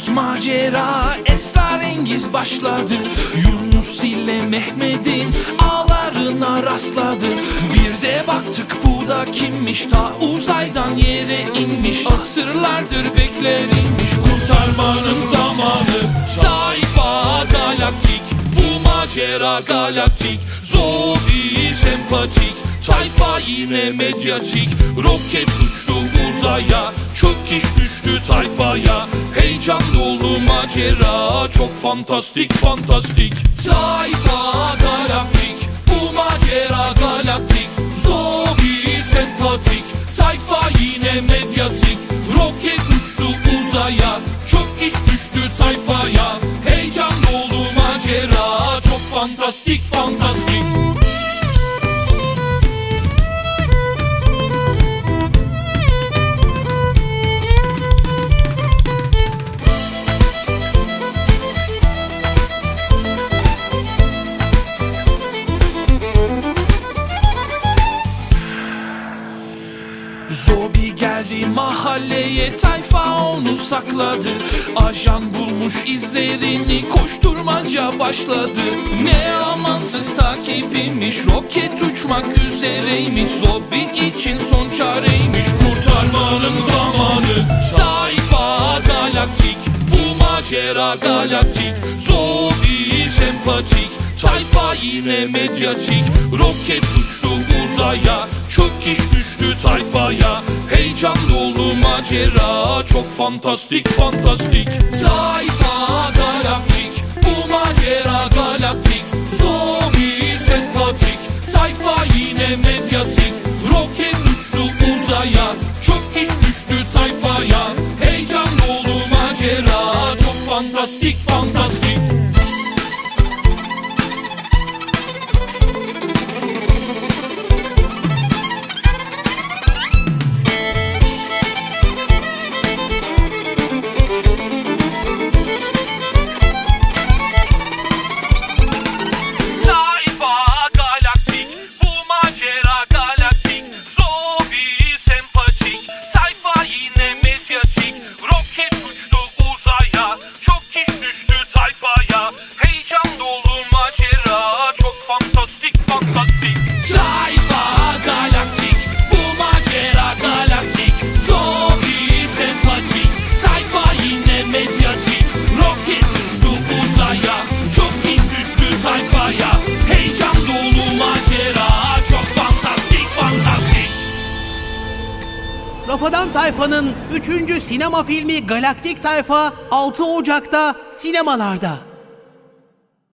macera esrarengiz başladı. Yunus ile Mehmet'in ağlarına rastladı. Bir de baktık bu da kimmiş? Ta uzaydan yere inmiş. Asırlardır beklerilmiş. Kurtarmanın zamanı. Tayfa galaktik Bu macera galaktik. Tayfa yine medyatik Roket uçtu uzaya Çok iş düştü tayfaya. Heyecan dolu macera Çok fantastik fantastik. Tayfa galaktik Bu macera galaktik. Zobi sempatik Tayfa yine medyatik Roket uçtu uzaya Çok iş düştü tayfaya. Heyecan dolu macera Çok fantastik fantastik mahalleye tayfa onu sakladı. Ajan bulmuş izlerini koşturmaca başladı. Ne amansız takipiymiş roket uçmak üzereymiş. Zobi için son çareymiş. Kurtarmanın zamanı. Tayfa galaktik bu macera galaktik. Zobi sempatik Tayfa yine medyatik. Roket uçtu uzaya Çok iş düştü tayfaya Heyecan dolu macera. Çok fantastik fantastik. Tayfa galaktik. Bu macera galaktik. Zombie sempatik. Tayfa yine medyatik. Roket uçtu uzaya. Çok iş düştü tayfaya. Heyecan dolu macera. Çok fantastik fantastik düştü tayfaya Heyecan dolu macera Çok fantastik fantastik Rafadan Tayfa'nın 3. sinema filmi Galaktik Tayfa 6 Ocak'ta sinemalarda.